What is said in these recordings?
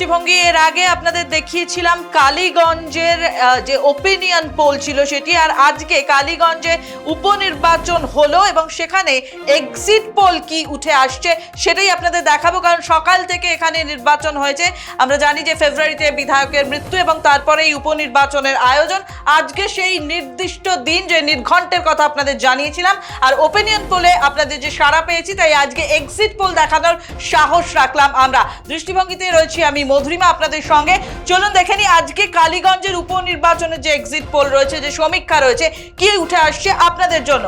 দৃষ্টিভঙ্গি এর আগে আপনাদের দেখিয়েছিলাম কালীগঞ্জের যে ওপিনিয়ন পোল ছিল সেটি, আর আজকে কালীগঞ্জে উপনির্বাচন হলো এবং সেখানে এক্সিট পোল কি উঠে আসছে সেটাই আপনাদের দেখাবো, কারণ সকাল থেকে এখানে নির্বাচন হয়েছে। আমরা জানি যে ফেব্রুয়ারিতে বিধায়কের মৃত্যু এবং তারপরে এই উপনির্বাচনের আয়োজন। আজকে সেই নির্দিষ্ট দিন যে নির্ঘণ্টের কথা আপনাদের জানিয়েছিলাম, আর ওপিনিয়ন পোলে আপনাদের যে সাড়া পেয়েছি, তাই আজকে এক্সিট পোল দেখানোর সাহস রাখলাম আমরা। দৃষ্টিভঙ্গিতে রয়েছি আমি মধুরিমা আপনাদের সঙ্গে। চলুন দেখে নিই আজকে কালীগঞ্জের উপনির্বাচনের যে এক্সিট পোল রয়েছে, যে সমীক্ষা রয়েছে, কি উঠে আসছে আপনাদের জন্য?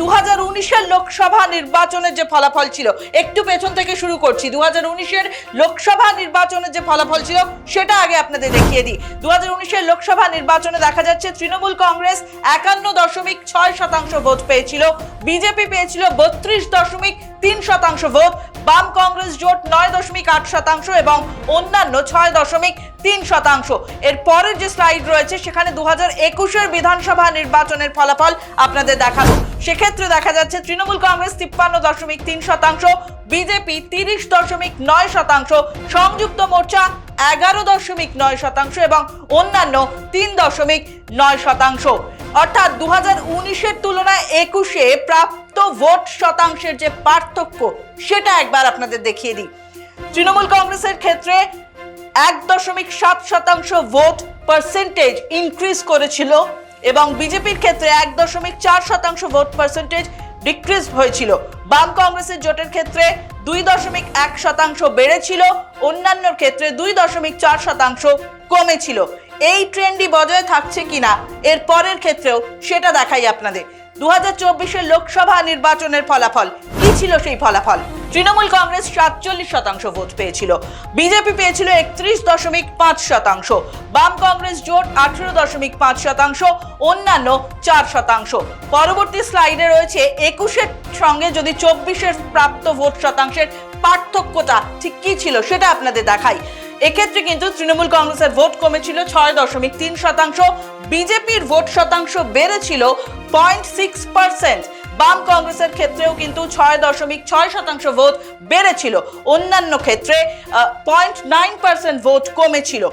দু হাজার লোকসভা নির্বাচনের যে ফলাফল ছিল, একটু পেছন থেকে শুরু করছি। দু হাজার লোকসভা নির্বাচনের যে ফলাফল ছিল, সেটা আগে আপনাদের দেখিয়ে দিই। দু হাজার লোকসভা নির্বাচনে দেখা যাচ্ছে, তৃণমূল কংগ্রেস একান্ন দশমিক ছয় শতাংশ ভোট পেয়েছিল, বিজেপি পেয়েছিল বত্রিশ দশমিক তিন শতাংশ ভোট, বাম কংগ্রেস জোট নয় দশমিক আট শতাংশ, এবং অন্যান্য ছয় দশমিক তিন শতাংশ। এর পরের যে স্লাইড রয়েছে, সেখানে দু হাজার একুশের বিধানসভা নির্বাচনের ফলাফল আপনাদের দেখাবো। সেক্ষেত্রে দেখা যাচ্ছে, তৃণমূল কংগ্রেস তিপ্পান্ন দশমিক তিন শতাংশ, বিজেপি তিরিশ দশমিক নয় শতাংশ, সংযুক্ত মোর্চা এগারো দশমিক নয় শতাংশ এবং অন্যান্য তিন দশমিক নয় শতাংশ। অর্থাৎ দু হাজার তুলনায় একুশে প্রাপ্ত ভোট শতাংশের যে পার্থক্য, সেটা একবার আপনাদের দেখিয়ে দিই। তৃণমূল কংগ্রেসের ক্ষেত্রে এক দশমিক সাত শতাংশ ভোট পার্সেন্টেজ ইনক্রিজ করেছিল এবং বিজেপির ক্ষেত্রে এক দশমিক চার শতাংশ ভোট পার্সেন্টেজ ডিক্রিজ হয়েছিল। বাম কংগ্রেসের জোটের ক্ষেত্রে দুই দশমিক এক শতাংশ বেড়েছিল অন্যান্য ক্ষেত্রে দুই দশমিক চার শতাংশ কমেছিল। এই ট্রেন্ডই বজায় থাকছে কিনা, এর পরের ক্ষেত্রেও সেটা দেখাই আপনাদের। দু হাজার লোকসভা নির্বাচনের ফলাফল। কি ছিল সেই ফলাফল? তৃণমূল কংগ্রেস সাতচল্লিশ শতাংশ ভোট পেয়েছিল। বিজেপি পেয়েছিল একত্রিশ দশমিক পাঁচ শতাংশ। বাম কংগ্রেস জোট আঠেরো দশমিক পাঁচ শতাংশ, অন্যান্য চার শতাংশ। পরবর্তী স্লাইডে রয়েছে একুশের সঙ্গে যদি চব্বিশের প্রাপ্ত ভোট শতাংশের পার্থক্যটা ঠিক কি ছিল সেটা আপনাদের দেখাই। এক্ষেত্রে কিন্তু তৃণমূল কংগ্রেসের ভোট কমেছিল ছয় দশমিক তিন শতাংশ, বিজেপির ভোট শতাংশ বেড়েছিল পয়েন্ট সিক্স পার্সেন্ট। বাম কংগ্রেসের ক্ষেত্রেও কিন্তু ছয় দশমিক ছয় শতাংশ ভোট বেড়েছিল। অন্যান্য ক্ষেত্রে পয়েন্ট নাইন পার্সেন্ট ভোট কমেছিল।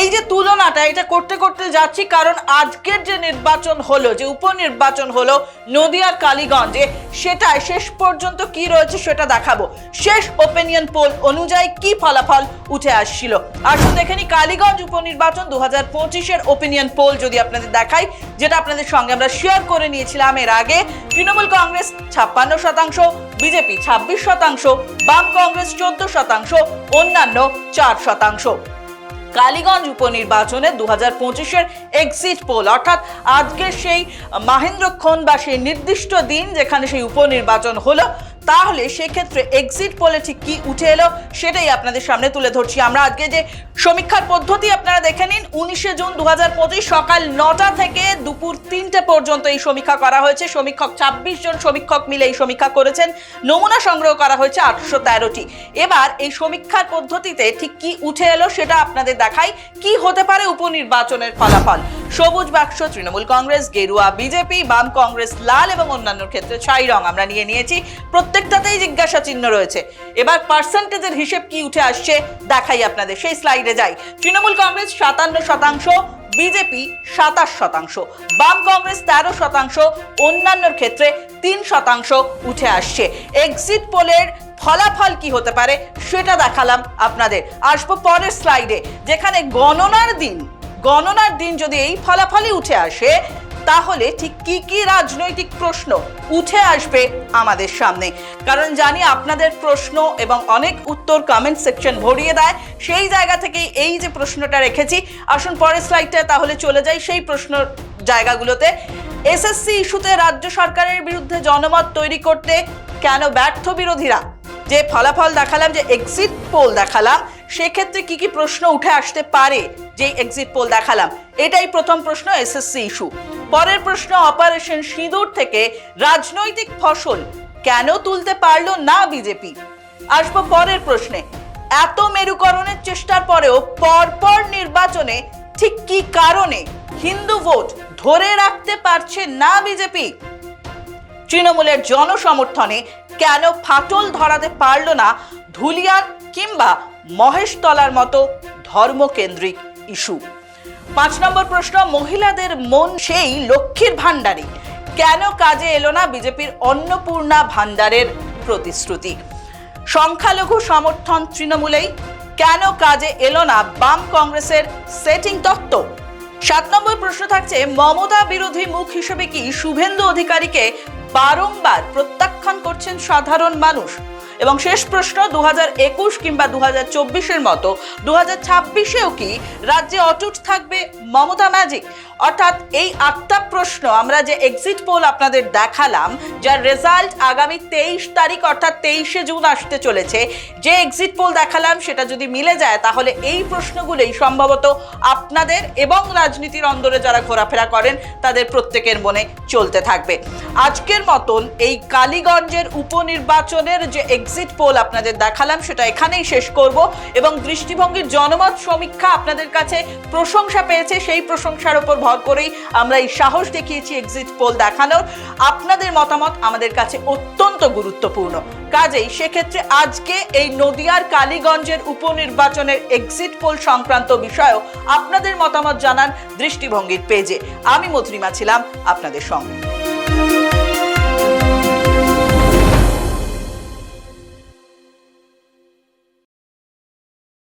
এই যে তুলনাটা, এটা করতে করতে যাচ্ছি কারণ আজকের যে নির্বাচন হলো, যে উপনির্বাচন হলো নদিয়ার কালীগঞ্জে সেটাই শেষ পর্যন্ত কি রয়েছে সেটা দেখাবো। শেষ ওপিনিয়ন পোল অনুযায়ী কি ফলাফল উঠে আসছিল? আসুন দেখে নি কালীগঞ্জ উপনির্বাচন দু হাজার পঁচিশের ওপিনিয়ন পোল যদি আপনাদের দেখাই, যেটা আপনাদের সঙ্গে আমরা শেয়ার করে নিয়েছিলাম এর আগে। তৃণমূল কংগ্রেস ছাপ্পান্ন শতাংশ, বিজেপি ছাব্বিশ শতাংশ, বাম কংগ্রেস চোদ্দ শতাংশ, অন্যান্য চার শতাংশ। কালীগঞ্জ উপনির্বাচনে দু হাজার পঁচিশের এক্সিট পোল অর্থাৎ আজকে সেই মাহেন্দ্রক্ষণ বা সেই নির্দিষ্ট দিন যেখানে সেই উপনির্বাচন হলো তাহলে সেক্ষেত্রে এক্সিট পোলে ঠিক কি উঠে এলো সেটাই আপনাদের সামনে তুলে ধরছি। আমরা আজকে যে সমীক্ষার পদ্ধতি আপনারা দেখে নিন, উনিশে জুন দু সকাল নটা থেকে দুপুর তিনটে পর্যন্ত এই সমীক্ষা করা হয়েছে। সমীক্ষক ছাব্বিশ জন সমীক্ষক মিলে এই সমীক্ষা করেছেন। নমুনা সংগ্রহ করা হয়েছে আটশো তেরোটি। এবার এই সমীক্ষার পদ্ধতিতে ঠিক কি উঠে এলো সেটা আপনাদের দেখাই। কি হতে পারে উপনির্বাচনের ফলাফল? সবুজ বাক্স, তৃণমূল কংগ্রেস, গেরুয়া বিজেপি, বাম কংগ্রেস, লাল এবং অন্যান্য ক্ষেত্রে ছাই রং আমরা নিয়ে নিয়েছি। প্রত্যেকটাতেই জিজ্ঞাসা চিহ্ন রয়েছে। এবার পার্সেন্টেজের হিসেব কি উঠে আসছে দেখাই আপনাদের। সেই স্লাইডে যাই। তৃণমূল কংগ্রেস সাতান্ন শতাংশ, বিজেপি সাতাশ শতাংশ, বাম কংগ্রেস তেরো শতাংশ, অন্যান্যর ক্ষেত্রে তিন শতাংশ উঠে আসছে। এক্সিট পোলের ফলাফল কি হতে পারে সেটা দেখালাম আপনাদের। আসব পরের স্লাইডে, যেখানে গণনার দিন গণনার দিন যদি এই ফলাফলই উঠে আসে, তাহলে ঠিক কি কি রাজনৈতিক প্রশ্ন উঠে আসবে আমাদের সামনে? কারণ জানি আপনাদের প্রশ্ন এবং অনেক উত্তর কমেন্ট সেকশন ভরিয়ে দেয়। সেই জায়গা থেকেই এই যে প্রশ্নটা রেখেছি। আসুন পরের স্লাইডটা তাহলে চলে যাই সেই প্রশ্ন জায়গাগুলোতে। এসএসসি ইস্যুতে রাজ্য সরকারের বিরুদ্ধে জনমত তৈরি করতে কেন ব্যর্থ বিরোধীরা? যে ফলাফল দেখালাম, যে এক্সিট পোল দেখালাম সেক্ষেত্রে কি কি প্রশ্ন উঠে আসতে পারে? যে এক্সিট পোল দেখালাম। এটাই প্রথম প্রশ্ন এসএসসি ইস্যু পরের প্রশ্ন অপারেশন সিঁদুর থেকে রাজনৈতিক ফসল কেন তুলতে পারল না বিজেপি? আসব পরের প্রশ্নে। এত মেরুকরণের চেষ্টার পরেও পরপর নির্বাচনে ঠিক কি কারণে হিন্দু ভোট ধরে রাখতে পারছে না বিজেপি? তৃণমূলের জনসমর্থনে কেন ফাটল ধরাতে পারল না ধুলিয়ান কিংবা মহেশতলার মতো ধর্মকেন্দ্রিক ইস্যু। পাঁচ নম্বর প্রশ্ন, মহিলাদের মন সেই লক্ষ্মীর ভাণ্ডারে। কেন কাজে এলো না বিজেপির অন্নপূর্ণা ভাণ্ডারের প্রতিশ্রুতি? সংখ্যালঘু সমর্থন তৃণমূলেই কেন কাজে এলো না বাম কংগ্রেসের সেটিং তত্ত্ব? সাত নম্বর প্রশ্ন থাকছে, মমতা বিরোধী মুখ হিসেবে কি শুভেন্দু অধিকারীকে বারংবার প্রত্যাখ্যান করছেন সাধারণ মানুষ? এবং শেষ প্রশ্ন দু একুশ কিংবা দু হাজার চব্বিশের মতো দু হাজার ছাব্বিশেও কি রাজ্যে অটুট থাকবে মমতা ম্যাজিক। অর্থাৎ এই আটটা প্রশ্ন আমরা যে এক্সিট পোল আপনাদের দেখালাম, যার রেজাল্ট আগামী তেইশ তারিখ, অর্থাৎ তেইশে জুন আসতে চলেছে, যে এক্সিট পোল দেখালাম সেটা যদি মিলে যায়, তাহলে এই প্রশ্নগুলোই সম্ভবত আপনাদের এবং রাজনীতির অন্দরে যারা ঘোরাফেরা করেন, তাদের প্রত্যেকের মনে চলতে থাকবে। আজকের মতন এই কালীগঞ্জের উপনির্বাচনের যে এক্সিট পোল আপনাদের দেখালাম, সেটা এখানেই শেষ করব এবং দৃষ্টিভঙ্গির জনমত সমীক্ষা আপনাদের কাছে প্রশংসা পেয়েছে সেই প্রশংসার উপর ভর করেই আমরা এই সাহস দেখিয়েছি এক্সিট পোল দেখানোর। আপনাদের মতামত আমাদের কাছে অত্যন্ত গুরুত্বপূর্ণ। কাজেই সেক্ষেত্রে আজকে এই নদিয়ার কালীগঞ্জের উপনির্বাচনের এক্সিট পোল সংক্রান্ত বিষয়েও আপনাদের মতামত জানান দৃষ্টিভঙ্গির পেজে আমি মধুরিমা ছিলাম আপনাদের সঙ্গে।